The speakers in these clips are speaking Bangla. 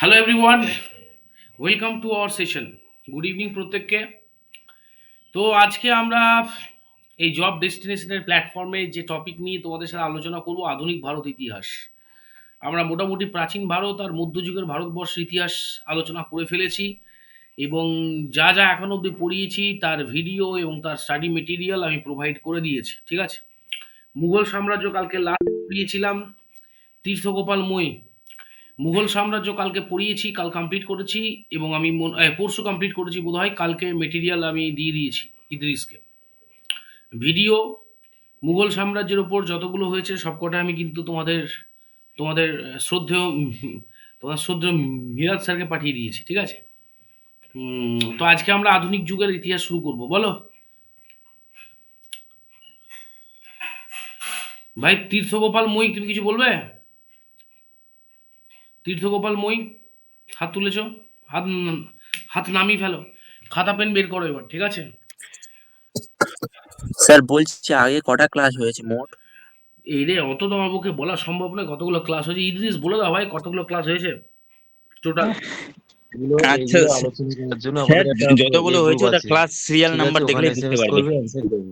Hello everyone welcome to our session good evening প্রত্যেককে। তো আজকে আমরা এই জব ডেস্টিনেশনের প্ল্যাটফর্মে যে টপিক নিয়ে তোমাদের সাথে আলোচনা করব, আধুনিক ভারত ইতিহাস। আমরা মোটামুটি প্রাচীন ভারত আর মধ্যযুগের ভারতবর্ষের ইতিহাস আলোচনা করে ফেলেছি এবং যা যা এখন অবধি পড়িয়েছি, তার ভিডিও এবং তার স্টাডি মেটেরিয়াল আমি প্রোভাইড করে দিয়েছি, ঠিক আছে? মুঘল সাম্রাজ্য কালকে লাস্ট পড়িয়েছিলাম, তীর্থগোপাল মই মুঘল সাম্রাজ্য কালকে পড়িয়েছি, কাল কমপ্লিট করেছি এবং আমি পরশু কমপ্লিট করেছি বোধহয়, কালকে মেটেরিয়াল আমি দিয়ে দিয়েছি ইদ্রিসকে। ভিডিও মুঘল সাম্রাজ্যের ওপর যতগুলো হয়েছে সবকটা আমি কিন্তু তোমাদের তোমাদের শ্রদ্ধেয় তোমার শ্রদ্ধেয় মিরাজ স্যারকে পাঠিয়ে দিয়েছি, ঠিক আছে? তো আজকে আমরা আধুনিক যুগের ইতিহাস শুরু করব, বলো? ভাই, তীর্থগোপাল মই তুমি কিছু বলবে? তীর্থগোপাল মই হাত তুলেছ হাত হাত নামিয়ে ফেলো খাতা পেন বের করো এবার ঠিক আছে? স্যার বলছি আগে কটা ক্লাস হয়েছে মোট? এই রে অত তো আমার পক্ষে বলা সম্ভব নয় কতগুলো ক্লাস হয়েছে? ইদ্রিস বলে দাও ভাই কতগুলো ক্লাস হয়েছে? টোটাল আচ্ছা, যতগুলো হয়েছে ওটা ক্লাস সিরিয়াল নাম্বার দেখলে বুঝতে SMS পারবে করবে, answer করব।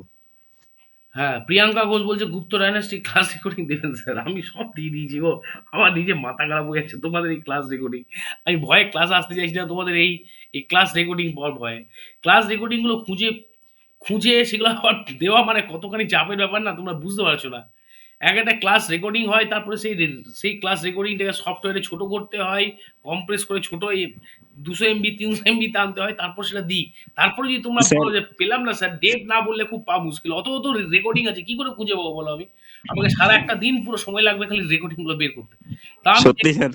হ্যাঁ প্রিয়াঙ্কা ঘোষ বলছে গুপ্ত ডাইনাস্টি ক্লাস রেকর্ডিং দেবেন স্যার আমি সব দিয়ে দিয়েছি গো। আমার নিজে মাথা খারাপ হয়ে যাচ্ছে তোমাদের এই ক্লাস রেকর্ডিং আমি ভয়ে ক্লাস আসতে চাইছি না। তোমাদের এই এই ক্লাস রেকর্ডিং পর ভয়ে। ক্লাস রেকর্ডিংগুলো খুঁজে খুঁজে সেগুলো আবার দেওয়া মানে কতখানি চাপের ব্যাপার না, তোমরা বুঝতে পারছ না। এক একটা ক্লাস রেকর্ডিং হয় তারপরে সেই সেই ক্লাস রেকর্ডিংটাকে সফটওয়্যারে ছোট করতে হয় কম্প্রেস করে ছোট দুশো এমবি তিনশো এমবি আনতে হয় তারপর সেটা দিই। তারপরে যদি তোমরা বলো যে পেলাম না স্যার ডেট না বললে খুব পা মুশকিল। অত অত রেকর্ডিং আছে কি করে খুঁজে পাবো বলো আমি? আমাকে সারা একটা দিন পুরো সময় লাগবে খালি রেকর্ডিংগুলো বের করতে। তা সত্যি স্যার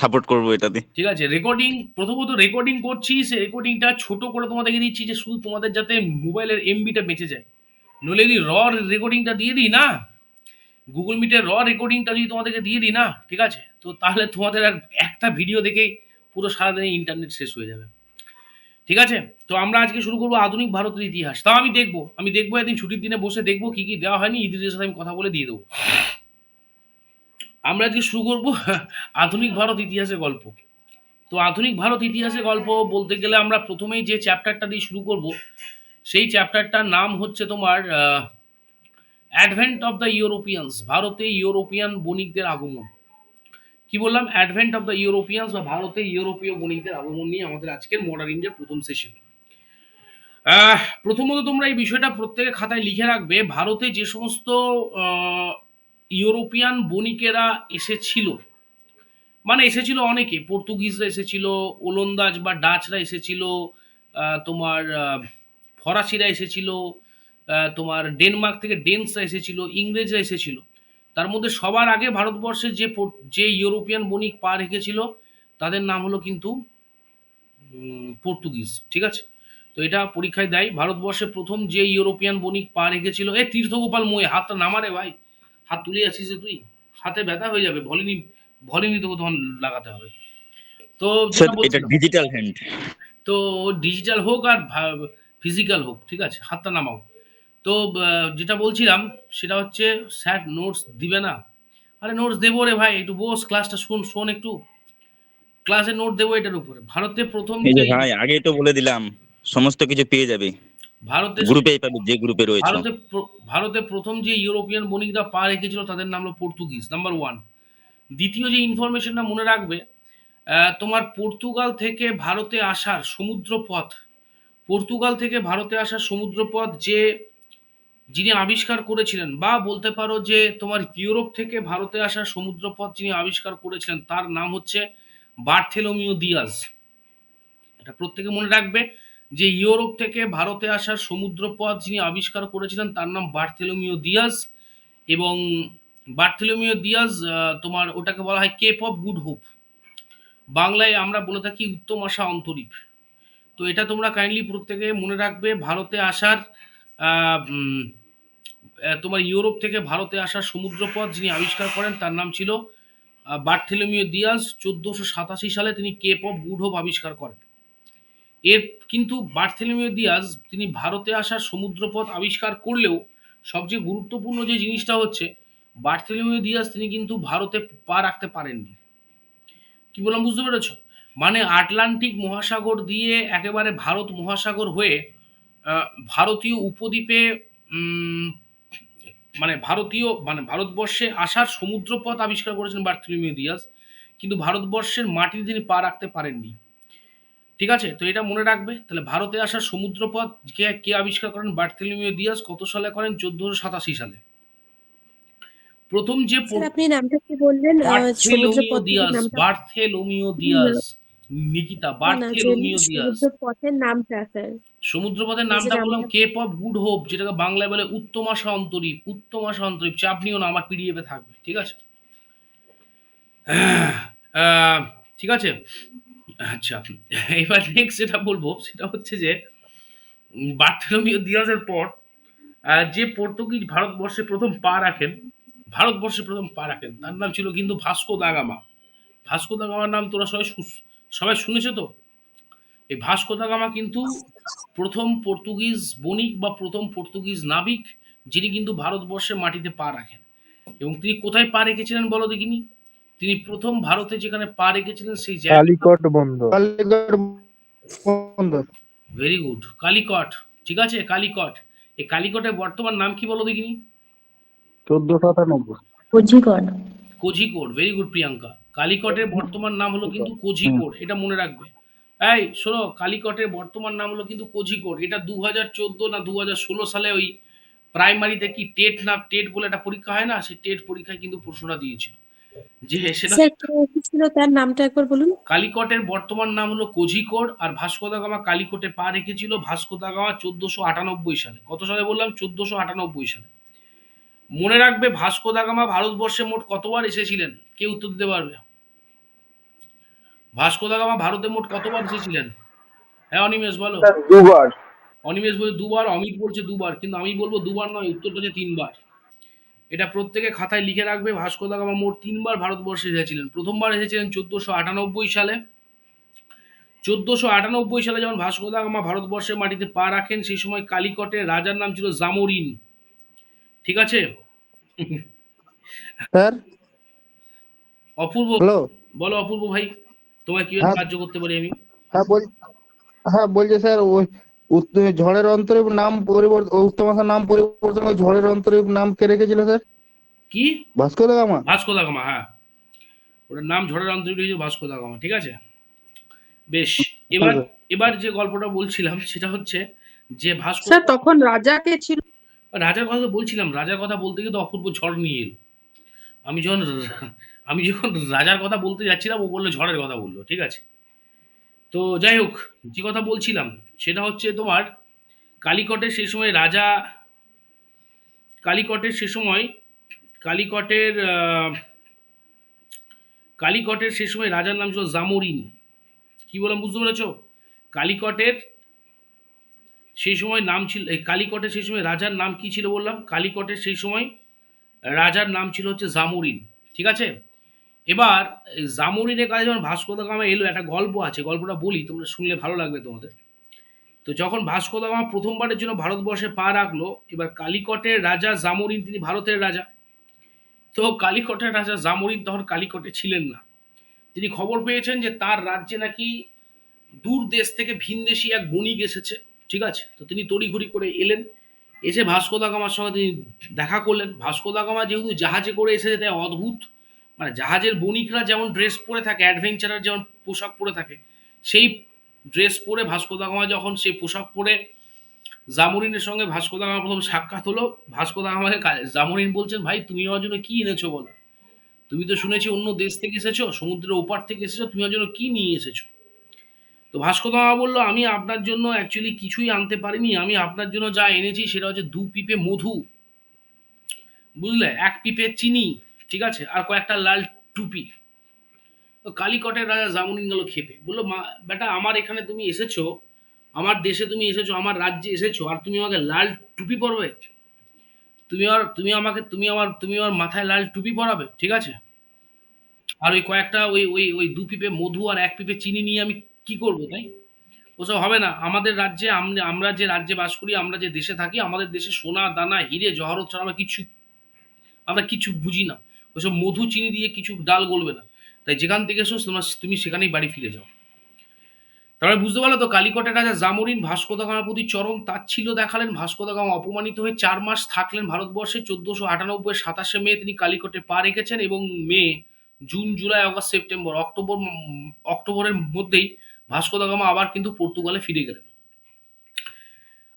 সাপোর্ট করব এটাতে ঠিক আছে রেকর্ডিং প্রথমত রেকর্ডিং করছি সে রেকর্ডিংটা ছোট করে তোমাদেরকে দিচ্ছি যে শুধু তোমাদের যাতে মোবাইলের এমবিটা বেঁচে যায়। নইলে যদি র রেকর্ডিংটা দিয়ে দিই না গুগল মিটের র রেকর্ডিংটা যদি তোমাদেরকে দিয়ে দিই না, ঠিক আছে? তো তাহলে তোমাদের আর একটা ভিডিও দেখেই পুরো সারাদিনে ইন্টারনেট শেষ হয়ে যাবে। ঠিক আছে? তো আমরা আজকে শুরু করব আধুনিক ভারতের ইতিহাস। তাও আমি দেখব আমি দেখব একদিন ছুটির দিনে বসে দেখব কি কি দেওয়া হয়নি ইদিদের সাথে আমি কথা বলে দিয়ে দেবো। আমরা আজকে শুরু করব আধুনিক ভারত ইতিহাসের গল্প। তো আধুনিক ভারত ইতিহাসের গল্প বলতে গেলে আমরা প্রথমেই যে চ্যাপ্টারটা দিয়ে শুরু করব, সেই চ্যাপ্টারটার নাম হচ্ছে তোমার অ্যাডভেন্ট অফ দ্য ইউরোপিয়ানস, ভারতে ইউরোপিয়ান বণিকদের আগমন। কি বললাম? অ্যাডভেন্ট অফ দ্য ইউরোপিয়ানস বা ভারতে ইউরোপীয় বণিকদের আগমন নিয়ে আমাদের আজকের মডার্ন ইন্ডিয়ার প্রথম সেশন প্রথমত তোমরা এই বিষয়টা প্রত্যেকে খাতায় লিখে রাখবে, ভারতে যে সমস্ত ইউরোপিয়ান বণিকেরা এসেছিল মানে এসেছিল অনেকে, পর্তুগিজরা এসেছিল, ওলন্দাজ বা ডাচরা এসেছিল তোমার ফরাসিরা এসেছিল তোমার ডেনমার্ক থেকে ডেনসরা এসেছিল ইংরেজরা এসেছিল। তার মধ্যে সবার আগে ভারতবর্ষে যে যে ইউরোপিয়ান বণিক পা রেখেছিল তাদের নাম হলো কিন্তু পর্তুগিজ ঠিক আছে? তো এটা পরীক্ষায় দেয়। ভারতবর্ষে প্রথম যে ইউরোপিয়ান বণিক পা রেখেছিল এ তীর্থগোপাল মই হাতটা নামারে ভাই। হাত তুলে আছিস যে তুই? হাতে ব্যথা হয়ে যাবে ভলিনি ভলিনি তোকে তখন লাগাতে হবে। তো এটা ডিজিটাল হ্যান্ড তো ডিজিটাল হোক আর ফিজিক্যাল হোক ঠিক আছে? হাতটা নামাও। তো যেটা বলছিলাম সেটা হচ্ছে স্যার নোটস দিবে না? আরে নোটস দেবো রে ভাই একটু বস ক্লাসটা শোন শোন একটু। ক্লাসে নোট দেবো এটার উপরে। ভারতে প্রথম ভাই আগেই তো বলে দিলাম সমস্ত কিছু পেয়ে যাবে। ভারতে গ্রুপেই পাবে যে গ্রুপে রয়েছে। ভারতে ভারতে প্রথম যে ইউরোপিয়ান বণিকরা পা রেখেছিল তাদের নাম হলো পর্তুগিজ নাম্বার ওয়ান দ্বিতীয় যে ইনফরমেশনটা মনে রাখবে আহ, তোমার পর্তুগাল থেকে ভারতে আসার সমুদ্রপথ পর্তুগাল থেকে ভারতে আসার সমুদ্রপথ যে যিনি আবিষ্কার করেছিলেন, বা বলতে পারো যে তোমার ইউরোপ থেকে ভারতে আসা সমুদ্রপথ যিনি আবিষ্কার করেছিলেন, তার নাম হচ্ছে বার্থেলোমিও দিয়াজ। এটা প্রত্যেকে মনে রাখবে যে ইউরোপ থেকে ভারতে আসার সমুদ্রপথ যিনি আবিষ্কার করেছিলেন, তার নাম বার্থেলোমিও দিয়াজ। এবং বার্থেলোমিও দিয়াজ তোমার ওটাকে বলা হয় কেপ অফ গুড হোপ। বাংলায় আমরা বলে থাকি উত্তম আশা অন্তরীপ। তো এটা তোমরা কাইন্ডলি প্রত্যেকে মনে রাখবে, ভারতে আসার তোমার ইউরোপ থেকে ভারতে আসা সমুদ্রপথ যিনি আবিষ্কার করেন, তার নাম ছিল বার্থেলোমিও দিয়াজ। চোদ্দোশো সাতাশি সালে তিনি কেপ অফ গুড হোপ আবিষ্কার করেন। এর কিন্তু বার্থেলোমিও দিয়াজ তিনি ভারতে আসার সমুদ্রপথ আবিষ্কার করলেও সবচেয়ে গুরুত্বপূর্ণ যে জিনিসটা হচ্ছে, বার্থেলোমিও দিয়াজ তিনি কিন্তু ভারতে পা রাখতে পারেননি। কি বললাম, বুঝতে পেরেছ? মানে আটলান্টিক মহাসাগর দিয়ে একেবারে ভারত মহাসাগর হয়ে ভারতীয় উপদ্বীপে মানে ভারতীয় মানে ভারতবর্ষে আসার সমুদ্রপথ আবিষ্কার করেছেন বার্থলিমিউ দিয়াস কিন্তু ভারতবর্ষের মাটিতে তিনি পা রাখতে পারেননি। ঠিক আছে? তো এটা মনে রাখবে। তাহলে ভারতে আসার সমুদ্রপথ কে কে আবিষ্কার করেন বার্থলিমিউ দিয়াস কত সালে করেন? চোদ্দশো সাতাশি সালে। প্রথম যে আপনি নামটা কি বললেন? Bartholomew Dias Bartholomew Dias Nikita না, বার্থেলোমিও দিয়াস। সমুদ্রপথের নামটা স্যার সমুদ্রপথের নামটা বললাম কেপ অফ গুড হোপ যেটাকে বাংলায় বলে উত্তম আশা অন্তরীপ উত্তম আশা অন্তরীপ চাপ নিও না আমার পিডিএফে থাকবে ঠিক আছে? ঠিক আছে? আচ্ছা এবার নেক্সট যেটা বলব সেটা হচ্ছে যে বার্থেলোমিও দিয়াসের পর যে পর্তুগিজ ভারতবর্ষে প্রথম পা রাখেন ভারতবর্ষে প্রথম পা রাখেন তার নাম ছিল কিন্তু Vasco da Gama. Vasco da গামার নাম তোরা সবাই সবাই শুনেছে তো? এই ভাস্কো দা গামা কিন্তু প্রথম পর্তুগিজ বণিক বা প্রথম পর্তুগিজ নাবিক যিনি কিন্তু ভারতবর্ষে মাটিতে পা রাখেন। এবং তিনি কোথায় পা রেখেছিলেন বলো দেখিনি? তিনি প্রথম ভারতে যেখানে পা রেখেছিলেন সেই জায়গা কালিকট বন্ধ কালিকট বন্ধ ভেরি গুড কালিকট। ঠিক আছে কালিকট। এই কালিকটের বর্তমান নাম কি বলো দেখিনি? চোদ্দ সাতানব্বই। Kozhikode. Kozhikode. Very good Priyanka. কালিকটের বর্তমান নাম হলো কিন্তু কোঝিকোড এটা মনে রাখবে। এই শোনো কালিকটের বর্তমান নাম হলো কিন্তু কোঝিকোড। এটা দু হাজার চোদ্দ না দু হাজার ষোলো সালে ওই প্রাইমারিতে কি টেট না টেট বলে একটা পরীক্ষা হয় না? সেই টেট পরীক্ষায় কিন্তু প্রশ্নটা দিয়েছিল। যে সেটা ছিল তার নামটা একবার বলুন? কালিকটের বর্তমান নাম হলো কোঝিকোড আর ভাস্কো দা গামা কালিকটে পা রেখেছিল ভাস্কো দা গামা চোদ্দশো আটানব্বই সালে। কত সালে বললাম? চোদ্দশো আটানব্বই সালে। মনে রাখবে ভাস্কো দা গামা ভারতবর্ষে মোট কতবার এসেছিলেন? কে উত্তর দিতে পারবে? ভাস্কো দাগামা ভারতে মোট কতবার এসেছিলেন? হ্যাঁ অনিমেষ বলো। দুবার। অনিমেষ বলছে দুবার অমিত বলছে দুবার কিন্তু আমি বলব দুবার নয় উত্তরটা হচ্ছে তিনবার। এটা প্রত্যেকে খাতায় লিখে রাখবে ভাস্কো দাগামা মোট তিনবার ভারতবর্ষে এসেছিলেন। প্রথমবার এসেছিলেন চোদ্দশো আটানব্বই সালে। চোদ্দশো আটানব্বই সালে যখন ভাস্কো দা গামা ভারতবর্ষের মাটিতে পা রাখেন সেই সময় কালিকটের রাজার নাম ছিল জামোরিন। ঠিক আছে? স্যার? অপূর্ব। হ্যালো? বলো অপূর্ব ভাই তোমায় কীভাবে হ্যাঁ। সাহায্য করতে পারি আমি? হ্যাঁ বল হ্যাঁ বলছি স্যার ওই ঝড়ের অন্তরীপ নাম পরিবর্তন উত্তম আশার নাম পরিবর্তন ঝড়ের অন্তরীপ নাম কে রেখেছিল স্যার? কি? Bhaskar da Gama? Vasco da Gama হ্যাঁ। ওটার নাম ঝড়ের অন্তরিক হয়েছে ভাস্কো দা গামা ঠিক আছে? বেশ এবার হ্যাঁ, এবার যে গল্পটা বলছিলাম সেটা হচ্ছে যে ভাস্কো স্যার তখন রাজা কে ছিল? রাজার কথা তো বলছিলাম, রাজার কথা বলতে গিয়ে তো অপূর্ব ঝড় নিয়ে এলো। আমি যখন আমি যখন রাজার কথা বলতে যাচ্ছিলাম, ও বলল ঝড়ের কথা বলল, ঠিক আছে? তো যাই হোক, যে কথা বলছিলাম, সেটা হচ্ছে তোমার কালিকটের সেই সময় রাজা, কালিকটের সে সময়, কালিকটের কালিকটের সে সময় রাজার নাম ছিল জামোরিন। কি বললাম বুঝতে পেরেছ? কালিকটের সেই সময় নাম ছিল, এই কালিকটের সেই সময় রাজার নাম কি ছিল বললাম? কালিকটের সেই সময় রাজার নাম ছিল হচ্ছে জামুরিন, ঠিক আছে? এবার জামুরিনের কাছে যখন ভাস্কো গামা এলো, একটা গল্প আছে, গল্পটা বলি, তোমরা শুনলে ভালো লাগবে তোমাদের। তো যখন ভাস্কো গামা প্রথমবারের জন্য ভারতবর্ষে পা রাখল, এবার কালিকটের রাজা জামুরিন, তিনি ভারতের রাজা। তো কালিকটের রাজা জামুরিন তখন কালিকটে ছিলেন না। তিনি খবর পেয়েছেন যে তার রাজ্যে নাকি দূর দেশ থেকে ভিনদেশি এক বণিক এসেছে। ঠিক আছে? তো তিনি তড়িঘড়ি করে এলেন। এসে ভাস্কো দা গামার সঙ্গে তিনি দেখা করলেন। ভাস্কো দা গামা যেহেতু জাহাজে করে এসেছে, তাই অদ্ভুত। মানে জাহাজের বণিকরা যেমন ড্রেস পরে থাকে অ্যাডভেঞ্চারার যেমন পোশাক পরে থাকে, সেই ড্রেস পরে ভাস্কো দা গামা যখন সেই পোশাক পরে জামরিনের সঙ্গে ভাস্কো দা গামা প্রথম সাক্ষাৎ হলো ভাস্কো দা গামাকে কা- জামরিন বলছেন, ভাই, তুমি আমার জন্য কী এনেছো বলো? তুমি তো শুনেছি অন্য দেশ থেকে এসেছ, সমুদ্রের ওপার থেকে এসেছ, তুমি আমার জন্য কি নিয়ে এসেছ? তো ভাস্কো দা বলল, আমি আপনার জন্য অ্যাকচুয়ালি কিছুই আনতে পারিনি। আমি আপনার জন্য যা এনেছি সেটা হচ্ছে দু পিপে মধু। বুঝলে? এক পিপে চিনি, ঠিক আছে? আর কয়েকটা লাল টুপি। তো কালিকটের রাজা জামুনিন গেল খেপে। বলল, মা, বেটা, আমার এখানে তুমি এসেছ, আমার দেশে তুমি এসেছ, আমার রাজ্যে এসেছ, আর তুমি আমাকে লাল টুপি পরবে? তুমি আর, তুমি আমাকে, তুমি আমার তুমি আমার মাথায় লাল টুপি পরাবে, ঠিক আছে? আর ওই কয়েকটা, ওই ওই ওই দু পিপে মধু আর এক পিপে চিনি নিয়ে আমি কি করব তাই? ওসব হবে না। আমাদের রাজ্যে আমরা যে রাজ্যে বাস করি, আমরা যে দেশে থাকি, আমাদের দেশে সোনা, দানা, হিরে, জহরত ছাড়া আমরা কিছু আমরা কিছু বুঝি না। ওইসব মধু, চিনি দিয়ে কিছু ডাল গলবে না। তাই যেখান থেকে এসো, তোমার, তুমি সেখানেই বাড়ি ফিরে যাও। তারপরে বুঝতে পারল তো, কালিকটের রাজা জামরিন ভাস্কো দা গামার প্রতি চরম তাচ্ছিল্য দেখালেন। ভাস্কো দা গামা অপমানিত হয়ে চার মাস থাকলেন ভারতবর্ষে। চোদ্দশো আটানব্বই, সাতাশে মে তিনি কালিকটে পা রেখেছেন এবং May, June, July August September, October অক্টোবরের মধ্যেই ভাস্কো দা গামা আবার কিন্তু পর্তুগালে ফিরে গেলেন।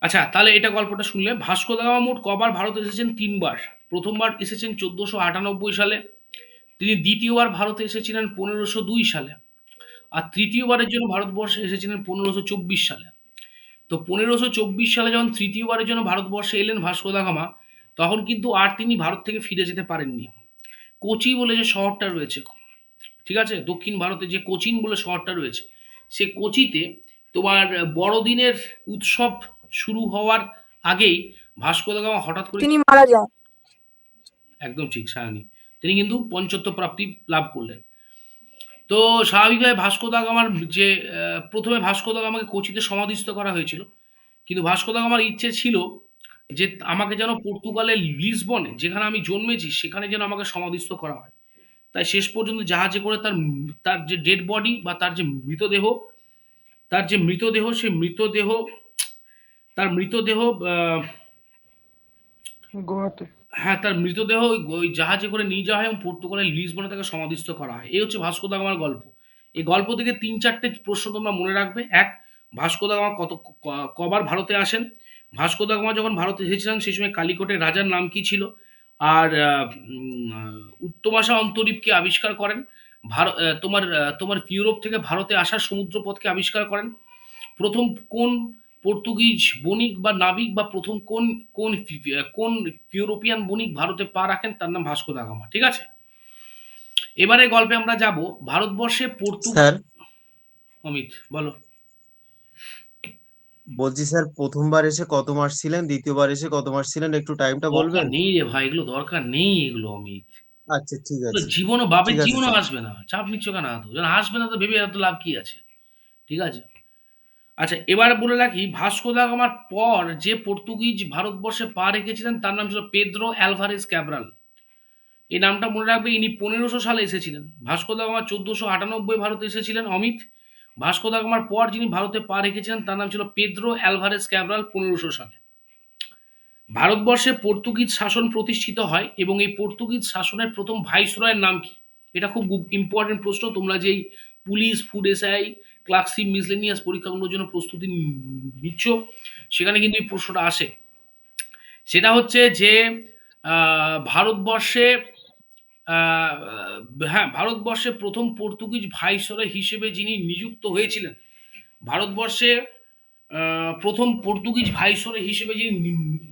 আচ্ছা তাহলে এটা গল্পটা শুনলে। ভাস্কো দা গামা মোট কবার ভারতে এসেছেন? তিনবার। প্রথমবার এসেছেন চোদ্দশো আটানব্বই সালে। তিনি দ্বিতীয়বার ভারতে এসেছিলেন পনেরোশো দুই সালে। আর তৃতীয়বারের জন্য ভারতবর্ষে এসেছিলেন পনেরোশো চব্বিশ সালে। তো পনেরোশো চব্বিশ সালে যখন তৃতীয়বারের জন্য ভারতবর্ষে এলেন ভাস্কো দা গামা, তখন কিন্তু আর তিনি ভারত থেকে ফিরে যেতে পারেননি। কোচি বলে যে শহরটা রয়েছে, ঠিক আছে? দক্ষিণ ভারতে যে কোচিন বলে শহরটা রয়েছে সে কোচিতে তোমার বড়দিনের উৎসব শুরু হওয়ার আগেই ভাস্কো দা গামা হঠাৎ করে তিনি মারা যান। একদম ঠিক সায়নী। তিনি কিন্তু পঞ্চত্ব প্রাপ্তি লাভ করলেন। তো স্বাভাবিকভাবে ভাস্কো দা গামার যে প্রথমে ভাস্কো দা গামাকে কোচিতে সমাধিস্থ করা হয়েছিল। কিন্তু ভাস্কো দা গামার ইচ্ছে ছিল যে আমাকে যেন পর্তুগালের লিসবনে যেখানে আমি জন্মেছি সেখানে যেন আমাকে সমাধিস্থ করা হয়। তাই শেষ পর্যন্ত জাহাজে করে তার তার যে ডেড বডি বা তার যে মৃতদেহ তার যে মৃতদেহ সেই মৃতদেহ তার মৃতদেহ গোয়াতে হ্যাঁ তার মৃতদেহ ওই জাহাজে করে নিয়ে যাওয়া হয় এবং পর্তুগালের লিসবনে তাকে সমাধিস্থ করা হয়। এই হচ্ছে ভাস্কো দা গামার গল্প। এই গল্প থেকে তিন চারটে প্রশ্ন তোমরা মনে রাখবে। এক ভাস্কো দা গামা কত কবার ভারতে আসেন। ভাস্কো দা গামা যখন ভারতে এসেছিলেন সেই সময় কালিকটের রাজার নাম কি ছিল? আর উত্তমাশা অন্তরীপকে আবিষ্কার করেন। ভারত তোমার তোমার ইউরোপ থেকে ভারতে আসার সমুদ্রপথকে আবিষ্কার করেন। প্রথম কোন পর্তুগিজ বণিক বা নাবিক বা প্রথম কোন কোন কোন ইউরোপিয়ান বণিক ভারতে পা রাখেন তার নাম ভাস্কো দা গামা ঠিক আছে? এবারে গল্পে আমরা যাব। ভারতবর্ষে পর্তুগিজ অমিত বলো। বলছি স্যার প্রথমবার এসে কত মাস ছিলেন? দ্বিতীয়বার এসে কত মাস ছিলেন? একটু টাইমটা বলবেন? নেই রে ভাই এগুলো দরকার নেই এগুলো অমিত আচ্ছা ঠিক আছে। জীবনও বাপের জীবনও। আসবে না চাপ নিচ্ছ কেন এত? যখন আসবে না তো ভেবে এত লাভ কি আছে? ঠিক আছে? আচ্ছা এবার বলে রাখি ভাস্কো দা গামার পর যে পর্তুগিজ ভারতবর্ষে পা রেখেছিলেন তার নাম ছিল পেদ্রো অ্যালভারেজ ক্যাব্রাল। এই নামটা মনে রাখবে ইনি পনেরোশো সালে এসেছিলেন। ভাস্কো দা গামা চোদ্দশো আটানব্বই ভারতে এসেছিলেন অমিত। ভাস্কো দা গামার পর যিনি ভারতে পা রেখেছিলেন, তার নাম ছিল পেদ্রো অ্যালভারেজ ক্যাব্রাল পনেরোশো সালে। ভারতবর্ষে পর্তুগিজ শাসন প্রতিষ্ঠিত হয় এবং এই পর্তুগিজ শাসনের প্রথম ভাইসরয়ের নাম কি? এটা খুব ইম্পর্টেন্ট প্রশ্ন। তোমরা যেই police, food SI, clerkship, miscellaneous পরীক্ষাগুলোর জন্য প্রস্তুতি নিচ্ছ, সেখানে কিন্তু এই প্রশ্নটা আসে। সেটা হচ্ছে যে ভারতবর্ষে হ্যাঁ ভারতবর্ষে প্রথম পর্তুগিজ ভাইসরয় হিসেবে যিনি নিযুক্ত হয়েছিলেন, ভারতবর্ষে প্রথম পর্তুগিজ ভাইসরয় হিসেবে যিনি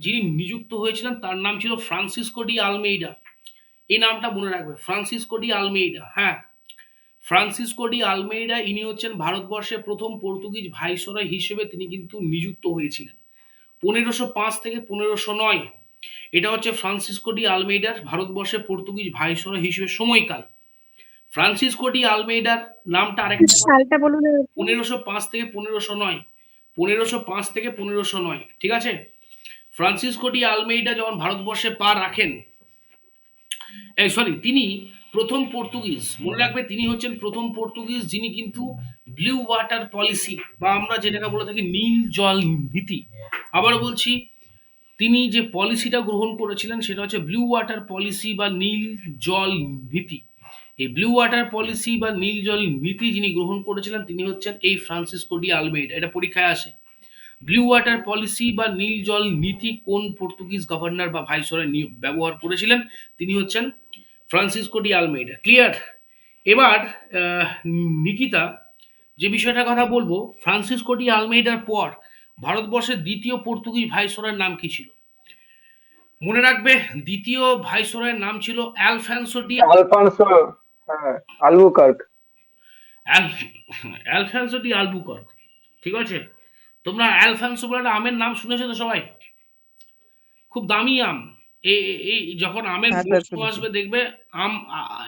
যিনি নিযুক্ত হয়েছিলেন, তার নাম ছিল ফ্রান্সিসকো ডি আলমেইডা। এই নামটা মনে রাখবে, ফ্রান্সিসকো ডি আলমেইডা হ্যাঁ। ফ্রান্সিসকো ডি আলমেইডা, ইনি হচ্ছেন ভারতবর্ষে প্রথম পর্তুগিজ ভাইসরয় হিসেবে তিনি কিন্তু নিযুক্ত হয়েছিলেন। পনেরোশো পাঁচ থেকে পনেরোশো নয় এটা হচ্ছে ফ্রান্সিসকো ডি আলমেইডার ভারতবর্ষে পর্তুগিজ ভাইসরয় হিসেবে সময়কাল। ফ্রান্সিসকো ডি আলমেইডার নামটা আরেকটা সালটা বলুন। পনেরোশো পাঁচ থেকে পনেরোশো নয়। পনেরোশো পাঁচ থেকে পনেরোশো নয় ঠিক আছে? ফ্রান্সিসকো ডি আলমেইডা যখন ভারতবর্ষে পা রাখেন এই সরি তিনি প্রথম পর্তুগিজ মনে রাখবে তিনি হচ্ছেন প্রথম পর্তুগিজ যিনি কিন্তু ব্লু ওয়াটার পলিসি বা আমরা যেটাকে বলে থাকি নীল জল নীতি। আবার বলছি তিনি যে পলিসিটা গ্রহণ করেছিলেন সেটা হচ্ছে ব্লু ওয়াটার পলিসি বা নীল জল নীতি। এই ব্লু ওয়াটার পলিসি বা নীল জল নীতি যিনি গ্রহণ করেছিলেন, তিনি হচ্ছেন এই ফ্রান্সিসকো ডি আলমেইডা এটা পরীক্ষায় আসে। ব্লু ওয়াটার পলিসি বা নীল জল নীতি কোন পর্তুগিজ গভর্নর বা ভাইসরয় ব্যবহার করেছিলেন? তিনি হচ্ছেন ফ্রান্সিসকো ডি আলমেইডা ক্লিয়ার এবার নিকিতা, যে বিষয়টার কথা বলব, ফ্রান্সিসকো ডি আলমেইডার পর ভারতবর্ষের দ্বিতীয় পর্তুগিজ ভাইসরয়ের নাম কি ছিল? মনে রাখবে দ্বিতীয় ভাইসরয়ের নাম ছিল অ্যালফান্সো ডি আলফানসো হ্যাঁ Albuquerque. Al- Alfonso de Albuquerque ঠিক আছে? তোমরা অ্যালফান্সো বলে আমের নাম শুনেছো তো সবাই? খুব দামি আম। এই যখন আমের হ্যাঁ। আসবে দেখবে আম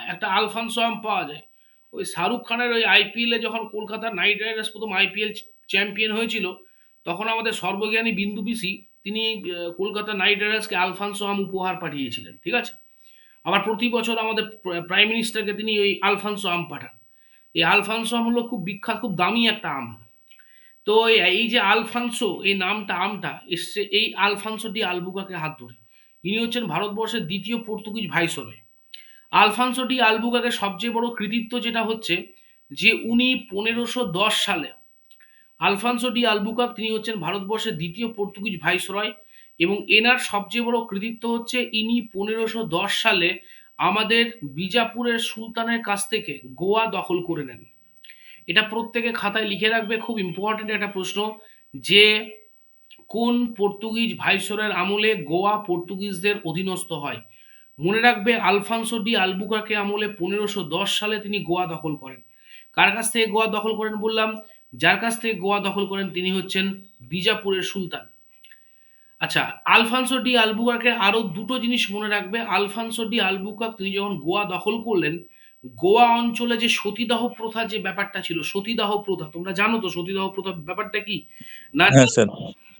একটা আলফান্সো আম পাওয়া যায়। ওই শাহরুখ খানের ওই আইপিএল এ যখন কলকাতা নাইট রাইডার্স প্রথম আইপিএল চ্যাম্পিয়ন হয়েছিল তখন আমাদের সর্বজ্ঞানী বিন্দু পিসি তিনি কলকাতা নাইট রাইডার্সকে আলফান্সো আম উপহার পাঠিয়েছিলেন, ঠিক আছে? আবার প্রতি বছর আমাদের প্রাইম মিনিস্টারকে তিনি ওই আলফানসো আম পাঠান। এই আলফানসো আম হলো খুব বিখ্যাত, খুব দামি একটা আম। তো এই- যে আলফানসো, এই নামটা, আমটা এসছে এই আলফানসো ডি আলবুকাকে হাত ধরে। ইনি হচ্ছেন ভারতবর্ষের দ্বিতীয় পর্তুগিজ ভাইসরয়। আলফানসো ডি আলবুকাকে সবচেয়ে বড় কৃতিত্ব যেটা হচ্ছে যে উনি পনেরোশো দশ সালে আলফানসো ডি আলবুকাক, তিনি হচ্ছেন ভারতবর্ষের দ্বিতীয় পর্তুগিজ ভাইসরয় এবং এনার সবচেয়ে বড় কৃতিত্ব হচ্ছে ইনি পনেরোশো দশ সালে আমাদের বিজাপুরের সুলতানের কাছ থেকে গোয়া দখল করে নেন। এটা প্রত্যেকে খাতায় লিখে রাখবে, খুব ইম্পর্টেন্ট একটা প্রশ্ন যে কোন পর্তুগিজ ভাইসরের আমলে গোয়া পর্তুগিজদের অধীনস্থ হয়। মনে রাখবে, আলফানসো ডি আলবুকাকে আমলে পনেরোশো দশ সালে তিনি গোয়া দখল করেন। কার কাছ থেকে গোয়া দখল করেন বললাম? যার কাছ থেকে গোয়া দখল করেন তিনি হচ্ছেন বিজাপুরের সুলতান। আচ্ছা আলফানসো ডি আলবুকাকে আরও দুটো জিনিস মনে রাখবে। আলফানসো ডি আলবুকাক তিনি যখন গোয়া দখল করলেন গোয়া অঞ্চলে যে সতীদাহ প্রথা যে ব্যাপারটা ছিল সতীদাহ প্রথা তোমরা জানো তো সতীদাহ প্রথা ব্যাপারটা কি? না হ্যাঁ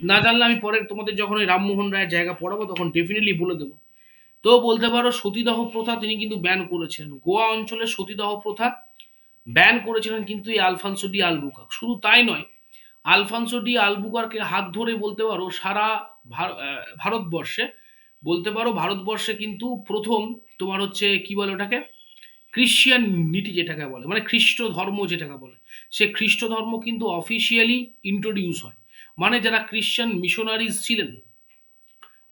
না জানলে আমি পরে তোমাদের যখন ওই রামমোহন রায়ের জায়গা পড়াবো তখন ডেফিনেটলি বলে দেবো। তো বলতে পারো সতীদাহ প্রথা তিনি কিন্তু ব্যান করেছেন। গোয়া অঞ্চলে সতীদাহ প্রথা ব্যান করেছিলেন কিন্তু এই আলফানসো ডি আলবুকার শুধু তাই নয়, আলফানসো ডি আলবুকারকে হাত ধরে বলতে পারো সারা ভারতবর্ষে, বলতে পারো ভারতবর্ষে কিন্তু প্রথম তোমার হচ্ছে কি বলে ওটাকে? ক্রিশ্চিয়ান নীতি যেটাকে বলে মানে খ্রিস্ট ধর্ম যেটাকে বলে। সে খ্রিস্ট ধর্ম কিন্তু অফিসিয়ালি ইন্ট্রোডিউস হয়। মানে যারা খ্রিশ্চান মিশনারিজ ছিলেন,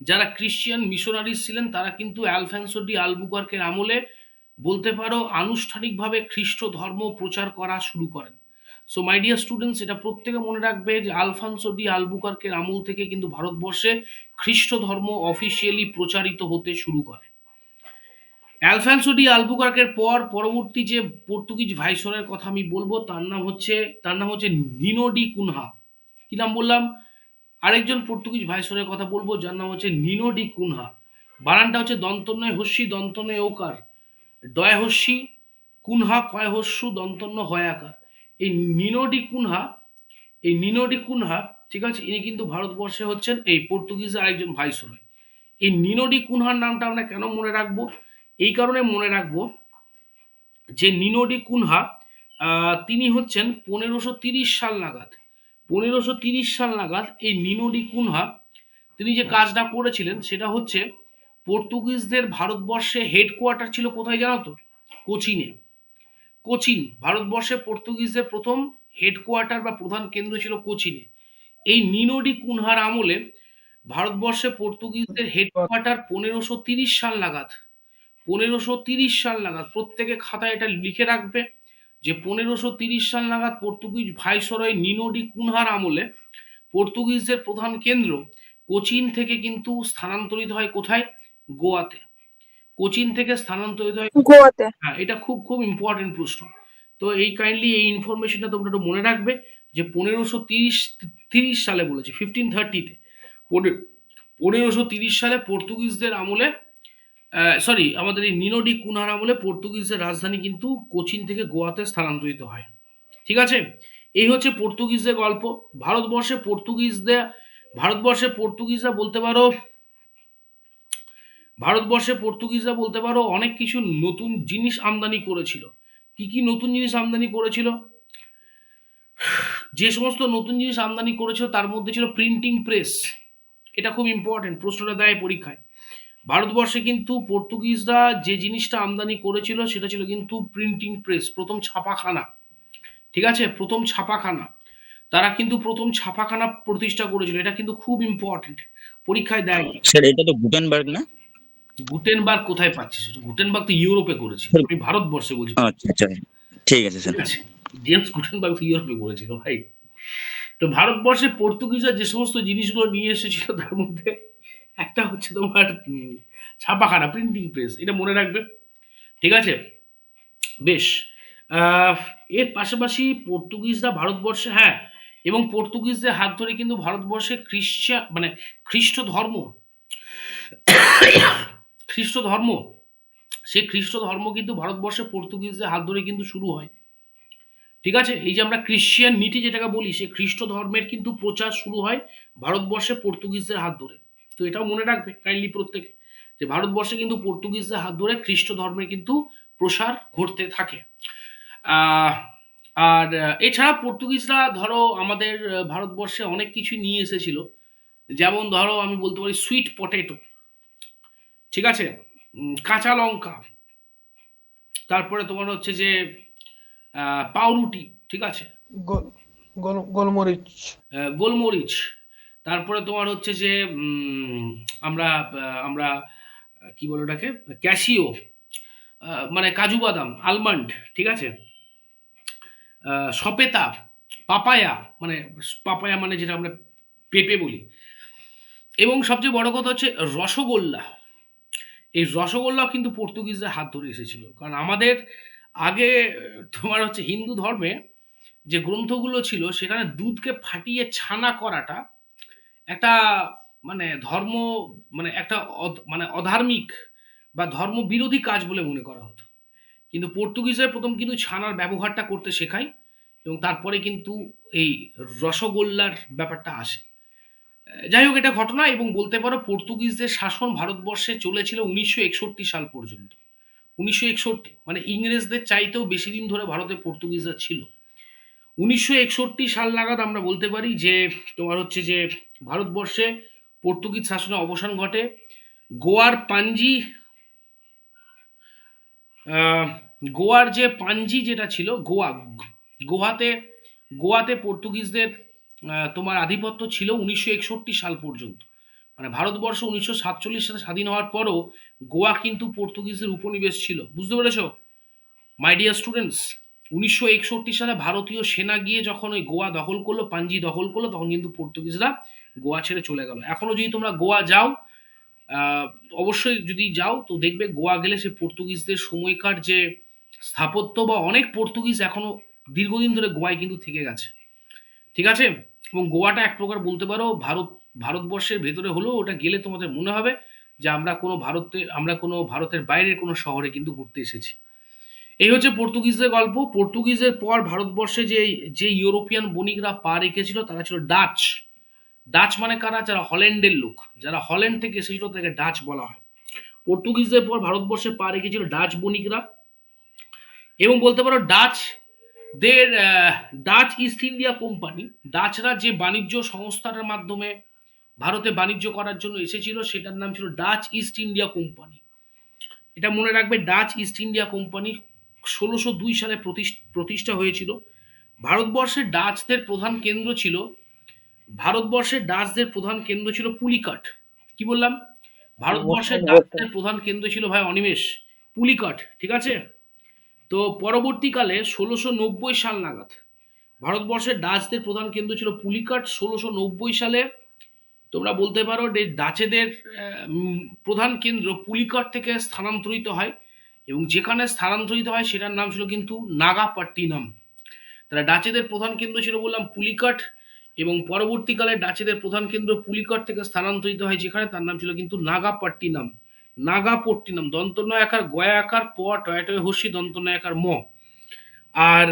যারা ক্রিশ্চিয়ান মিশনারিজ ছিলেন, তারা কিন্তু অ্যালফান্সো ডি আলবুকার্কের আমলে বলতে পারো, আনুষ্ঠানিকভাবে খ্রিস্ট ধর্ম প্রচার করা শুরু করেন। সো মাই ডিয়ার স্টুডেন্টস এটা প্রত্যেকে মনে রাখবে যে আলফানসো ডি আলবুকার্কের আমল থেকে কিন্তু ভারতবর্ষে খ্রিস্ট ধর্ম অফিসিয়ালি প্রচারিত হতে শুরু করে। অ্যালফানসো ডি আলবুকার্কের পর পরবর্তী যে পর্তুগিজ ভাইসরের কথা আমি বলব, তার নাম হচ্ছে, তার নাম হচ্ছে নিনো ডি কুনহা। কি নাম বললাম? আরেকজন পর্তুগিজ ভাইসরের কথা বলব, যার নাম হচ্ছে নিনো ডি কুনহা। বানানটা হচ্ছে দন্তনয় হস্যি দন্তন্নয় ওকার ডয় হস্যি কুনহা কয় হস্যু দন্তন্য হয়াকার এই নিনো ডি কুনহা, এই নিনো ডি কুনহা, ঠিক আছে, ইনি কিন্তু ভারতবর্ষে হচ্ছেন, এই পর্তুগিজের আরেকজন ভাইসরয়। এই নিনো ডি কুনহার নামটা আমরা কেন মনে রাখব? এই কারণে মনে রাখব যে নিনো ডি কুনহা তিনি হচ্ছেন পনেরোশো তিরিশ সাল নাগাদ। পনেরোশো তিরিশ সাল নাগাদ এই নিনো ডি কুনহা, তিনি যে কাজটা করেছিলেন সেটা হচ্ছে পর্তুগিজদের ভারতবর্ষে হেডকোয়ার্টার ছিল কোথায় জানো তো? কোচিনে। কোচিন, ভারতবর্ষে পর্তুগিজদের প্রথম হেডকোয়ার্টার বা প্রধান কেন্দ্র ছিল কোচিনে। এই নিনোডি কুনহার আমলে ভারতবর্ষে পর্তুগিজদের হেডকোয়ার্টার পনেরোশো তিরিশ সাল নাগাদ। পনেরোশো তিরিশ সাল নাগাদ প্রত্যেকে খাতায় এটা লিখে রাখবে যে পনেরোশো তিরিশ সাল নাগাদ পর্তুগিজ ভাইসরয় নিনোডি কুনহার আমলে পর্তুগিজদের প্রধান কেন্দ্র কোচিন থেকে কিন্তু স্থানান্তরিত হয় কোথায়? গোয়াতে। কোচিন থেকে স্থানান্তরিত হয় গোয়াতে। হ্যাঁ এটা খুব খুব ইম্পর্টেন্ট প্রশ্ন। তো এই কাইন্ডলি এই ইনফরমেশনটা তোমরা একটু মনে রাখবে যে পনেরোশো তিরিশ তিরিশ সালে বলেছি ফিফটিন থার্টিতে পনেরোশো তিরিশ সালে পর্তুগিজদের আমলে সরি আমাদের এই নিনোডি কুনার আমলে পর্তুগিজদের রাজধানী কিন্তু কোচিন থেকে গোয়াতে স্থানান্তরিত হয়। ঠিক আছে? এই হচ্ছে পর্তুগিজদের গল্প। ভারতবর্ষে পর্তুগিজদের ভারতবর্ষে পর্তুগিজরা বলতে পারো ভারতবর্ষে পর্তুগিজরা বলতে পারো অনেক কিছু নতুন জিনিস আমদানি করেছিল। কি কি নতুন জিনিস আমদানি করেছিল? যে সমস্ত নতুন জিনিস আমদানি করেছিল তার মধ্যে ছিল প্রিন্টিং প্রেস এটা খুব ইম্পর্টেন্ট প্রশ্নটা দেয় পরীক্ষায়। ভারতবর্ষে কিন্তু পর্তুগিজরা যে জিনিসটা আমদানি করেছিল সেটা ছিল কিন্তু প্রিন্টিং প্রেস প্রথম ছাপাখানা। ঠিক আছে? প্রথম ছাপাখানা। তারা কিন্তু প্রথম ছাপাখানা প্রতিষ্ঠা করেছিল। এটা কিন্তু খুব ইম্পর্টেন্ট পরীক্ষায় দেয় স্যার এটা তো গুটেনবার্গ না? গুটেনবার্গ কোথায় পাচ্ছিস গুটেনবার্গ তো ইউরোপে করেছে আমি ভারতবর্ষে বলছি। আচ্ছা আচ্ছা। ঠিক আছে স্যার। জেমস গুটেনবার্গ তো ইউরোপে করেছিল ভাই। তো ভারতবর্ষে পর্তুগিজরা যে সমস্ত জিনিসগুলো নিয়ে এসেছিল তার মধ্যে একটা হচ্ছে তোমার ছাপাখানা প্রিন্টিং প্রেস এটা মনে রাখবে। ঠিক আছে? বেশ। আহ, এর পাশাপাশি পর্তুগিজরা ভারতবর্ষে হ্যাঁ এবং পর্তুগিজদের হাত ধরে কিন্তু ভারতবর্ষে খ্রিস্টান মানে খ্রিস্ট ধর্ম খ্রিস্ট ধর্ম সেই খ্রিস্ট ধর্ম কিন্তু ভারতবর্ষে পর্তুগিজদের হাত ধরে কিন্তু শুরু হয়। ঠিক আছে? এই যে আমরা ক্রিশ্চিয়ান নীতি যেটাকে বলি সে খ্রিস্ট ধর্মের কিন্তু প্রচার শুরু হয় ভারতবর্ষে পর্তুগিজদের হাত ধরে। তো এটাও মনে রাখবে কাইন্ডলি প্রত্যেকে, যে ভারতবর্ষে কিন্তু পর্তুগিজদের হাত ধরে খ্রিস্ট ধর্মের কিন্তু প্রসার ঘটতে থাকে। আর, এছাড়া পর্তুগিজরা ধরো আমাদের ভারতবর্ষে অনেক কিছু নিয়ে এসেছিল। যেমন ধরো আমি বলতে পারি সুইট পটেটো ঠিক আছে? কাঁচা লঙ্কা। তারপরে তোমার হচ্ছে যে পাউরুটি ঠিক আছে? গোল গোল গোলমরিচ। গোলমরিচ। তারপরে তোমার হচ্ছে যে আমরা আমরা কি বলে ওটাকে? ক্যাশিও। মানে কাজু বাদাম আলমন্ড ঠিক আছে? সপেতা পাপায়া মানে পাপায়া মানে যেটা আমরা পেঁপে বলি। এবং সবচেয়ে বড় কথা হচ্ছে রসগোল্লা। এই রসগোল্লাও কিন্তু পর্তুগিজদের হাত ধরে এসেছিল। কারণ আমাদের আগে, তোমার হচ্ছে হিন্দু ধর্মে যে গ্রন্থগুলো ছিল, সেখানে দুধকে ফাটিয়ে ছানা করাটা একটা মানে ধর্ম মানে একটা মানে অধার্মিক বা ধর্ম বিরোধী কাজ বলে মনে করা হতো। কিন্তু পর্তুগিজরা প্রথম কিন্তু ছানার ব্যবহারটা করতে শেখায় এবং তারপরে কিন্তু এই রসগোল্লার ব্যাপারটা আসে। যাই হোক, এটা ঘটনা এবং বলতে পারো পর্তুগিজদের শাসন ভারতবর্ষে চলেছিল উনিশশো একষট্টি সাল পর্যন্ত। উনিশশো একষট্টি মানে ইংরেজদের চাইতেও বেশি দিন ধরে ভারতে পর্তুগিজরা ছিল। উনিশশো একষট্টি সাল নাগাদ আমরা বলতে পারি যে, তোমার হচ্ছে যে ভারতবর্ষে পর্তুগিজ শাসনের অবসান ঘটে। গোয়ার পাঞ্জি গোয়ার যে পাঞ্জি যেটা ছিল, গোয়া, গোয়াতে গোয়াতে পর্তুগিজদের তোমার আধিপত্য ছিল উনিশশো একষট্টি সাল পর্যন্ত। মানে ভারতবর্ষ উনিশশো সাতচল্লিশ সালে স্বাধীন হওয়ার পরও গোয়া কিন্তু পর্তুগিজের উপনিবেশ ছিল। বুঝতে পেরেছ? মাই ডিয়ার স্টুডেন্টস উনিশশো একষট্টি সালে ভারতীয় সেনা গিয়ে যখন ওই গোয়া দখল করল, পাঞ্জি দখল করল, তখন কিন্তু পর্তুগিজরা গোয়া ছেড়ে চলে গেল। এখনও যদি তোমরা গোয়া যাও অবশ্যই যদি যাও, তো দেখবে গোয়া গেলে সে পর্তুগিজদের সময়কার যে স্থাপত্য বা অনেক পর্তুগিজ এখনও দীর্ঘদিন ধরে গোয়ায় কিন্তু থেকে গেছে। ঠিক আছে? এবং গোয়াটা এক প্রকার বলতে পারো ভারত, ভারতবর্ষের ভেতরে হলেও ওটা গেলে তোমাদের মনে হবে যে আমরা কোনো ভারতে, আমরা কোনো ভারতের বাইরের কোনো শহরে কিন্তু ঘুরতে এসেছি। এই হচ্ছে পর্তুগিজদের গল্প। পর্তুগিজের পর ভারতবর্ষে যে যে ইউরোপিয়ান বণিকরা পা রেখেছিল তারা ছিল ডাচ। ডাচ মানে কারা? যারা হল্যান্ডের লোক। যারা হল্যান্ড থেকে এসেছিল তাদেরকে ডাচ বলা হয়। পর্তুগিজদের পর ভারতবর্ষে পা রেখেছিল ডাচ বণিকরা। এবং বলতে পারো ডাচ দের ডাচ ইস্ট ইন্ডিয়া কোম্পানি ডাচরা যে বাণিজ্য সংস্থাটার মাধ্যমে ভারতে বাণিজ্য করার জন্য এসেছিল সেটার নাম ছিল ডাচ ইস্ট ইন্ডিয়া কোম্পানি এটা মনে রাখবে ডাচ ইস্ট ইন্ডিয়া কোম্পানি ষোলোশো দুই সালে প্রতিষ- প্রতিষ্ঠা হয়েছিল। ভারতবর্ষের ডাচদের প্রধান কেন্দ্র ছিল ভারতবর্ষের ডাচদের প্রধান কেন্দ্র ছিল পুলিকাট কি বললাম? ভারতবর্ষের ডাচদের প্রধান কেন্দ্র ছিল ভাই অনিমেষ পুলিকাট ঠিক আছে? তো পরবর্তীকালে ষোলোশো নব্বই সাল নাগাদ ভারতবর্ষের ডাচদের প্রধান কেন্দ্র ছিল পুলিকাট। ষোলোশো নব্বই সালে তোমরা বলতে পারো যে ডাচেদের প্রধান কেন্দ্র পুলিকাট থেকে স্থানান্তরিত হয় এবং যেখানে স্থানান্তরিত হয় সেটার নাম ছিল কিন্তু নাগাপট্টিনম। তারা ডাচেদের প্রধান কেন্দ্র ছিল বললাম পুলিকাট এবং পরবর্তীকালে ডাচেদের প্রধান কেন্দ্র পুলিকাট থেকে স্থানান্তরিত হয় যেখানে তার নাম ছিল কিন্তু নাগাপট্টিনম। নাগাপট্টিনম দন্তনয় আকার গয়া আকার প, টয়াটয় হস্যি দন্তনয় আকার ম। আর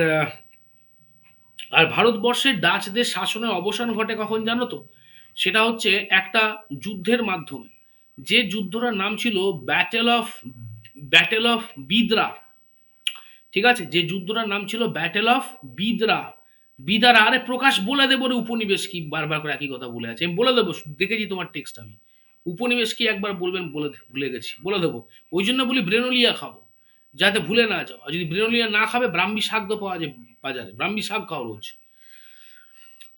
আর ভারতবর্ষের ডাচদের শাসনের অবসান ঘটে কখন জানো তো? সেটা হচ্ছে একটা যুদ্ধের মাধ্যমে। যে যুদ্ধটার নাম ছিল battle of battle of Bidara ঠিক আছে? যে যুদ্ধটার নাম ছিল ব্যাটেল অফ বিদরা বিদারা আরে প্রকাশ বলে দেবো রে উপনিবেশ কি বারবার করে একই কথা বলে আছে। আমি বলে দেবো, দেখেছি তোমার টেক্সট আমি। উপনিবেশ কি একবার বলবেন বলে ভুলে গেছি বলে দেবো। ওই জন্য বলি ব্রেনোলিয়া খাব যাতে ভুলে না যাও। আর যদি ব্রেনোলিয়া না খাবে ব্রাহ্মী শাক তো পাওয়া যায় বাজারে ব্রাহ্মী শাক খাও রোজ।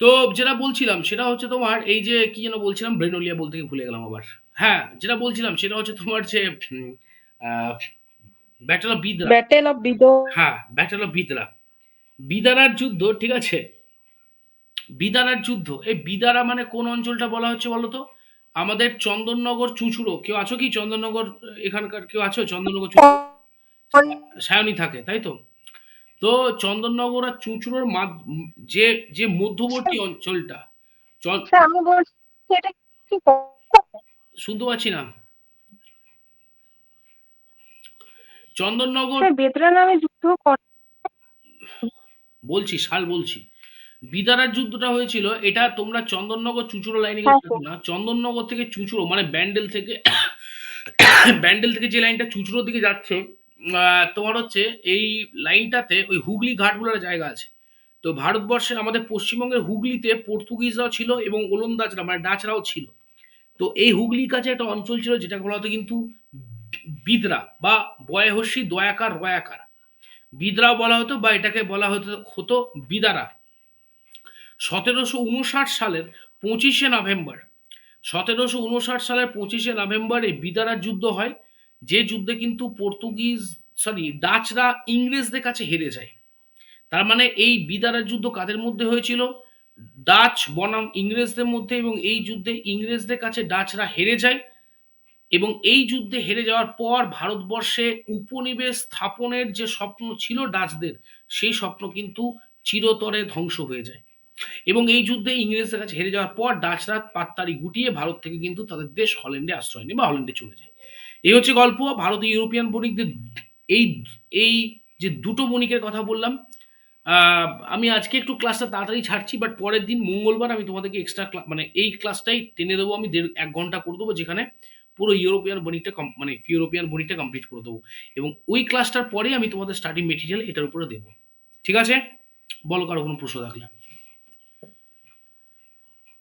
তো যেটা বলছিলাম সেটা হচ্ছে তোমার এই যে কি যেন বলছিলাম ব্রেনোলিয়া বলতে ভুলে গেলাম আবার। হ্যাঁ যেটা বলছিলাম সেটা হচ্ছে তোমার যে battle of Bidara battle of Bido হ্যাঁ ব্যাটেল অফ বিদরা বিদারার যুদ্ধ ঠিক আছে? বিদারার যুদ্ধ এই বিদারা মানে কোন অঞ্চলটা বলা হচ্ছে বলো তো? আমাদের চন্দননগর চুঁচুড়ো কেউ আছো কি? চন্দননগর এখানকার কেউ আছো? চন্দননগর সায়নী থাকে তাই তো? তো চন্দননগর আর চুঁচুড়োর যে যে মধ্যবর্তী অঞ্চলটা শুনতে পাচ্ছি না। চন্দননগর বেতরা নামে যুদ্ধ বলছি সাল বলছি। বিদারার যুদ্ধটা হয়েছিল এটা তোমরা চন্দননগর চুঁচুড়ো লাইনে হ্যাঁ, না। চন্দননগর থেকে চুঁচুড়ো মানে ব্যান্ডেল থেকে ব্যান্ডেল থেকে যে লাইনটা চুচড়োর দিকে যাচ্ছে তোমার হচ্ছে এই লাইনটাতে ওই হুগলি ঘাট বলে জায়গা আছে। তো ভারতবর্ষে আমাদের পশ্চিমবঙ্গের হুগলিতে পর্তুগিজরাও ছিল এবং ওলন্দাজরা মানে ডাচরাও ছিল। তো এই হুগলির কাছে একটা অঞ্চল ছিল যেটা বলা হতো কিন্তু বিদরা বা বয়হস্যি দয়াকার রয়াকার। বিদরা বলা হতো বা এটাকে বলা হতো হতো বিদারা। সতেরোশো উনষাট সালের পঁচিশে নভেম্বর। সতেরোশো উনষাট সালের পঁচিশে নভেম্বরে বিদারার যুদ্ধ হয়, যে যুদ্ধে কিন্তু পর্তুগিজ সরি ডাচরা ইংরেজদের কাছে হেরে যায়। তার মানে এই বিদারার যুদ্ধ কাদের মধ্যে হয়েছিল? ডাচ বনাম ইংরেজদের মধ্যে এবং এই যুদ্ধে ইংরেজদের কাছে ডাচরা হেরে যায় এবং এই যুদ্ধে হেরে যাওয়ার পর ভারতবর্ষে উপনিবেশ স্থাপনের যে স্বপ্ন ছিল ডাচদের, সেই স্বপ্ন কিন্তু চিরতরে ধ্বংস হয়ে যায়। এবং এই যুদ্ধে ইংরেজদের কাছে হেরে যাওয়ার পর ডাচরা পাত্তারি গুটিয়ে ভারত থেকে কিন্তু তাদের দেশ হল্যান্ডে আশ্রয় নেয় বা হল্যান্ডে চলে যায়। এই হচ্ছে গল্প। ভারতীয় ইউরোপিয়ান বণিকদের এই এই যে দুটো বণিকের কথা বললাম আমি আজকে একটু ক্লাসটা তাড়াতাড়ি ছাড়ছি বাট পরের দিন মঙ্গলবার আমি তোমাদেরকে এক্সট্রা মানে এই ক্লাসটাই টেনে দেবো, আমি দেড়, এক ঘণ্টা করে দেবো, যেখানে পুরো ইউরোপিয়ান বণিকটা কম- মানে ইউরোপিয়ান বণিকটা কমপ্লিট করে দেবো। এবং ওই ক্লাসটার পরেই আমি তোমাদের স্টাডি মেটেরিয়াল এটার উপরে দেবো। ঠিক আছে? বলো কারও কোনো প্রশ্ন থাকলে।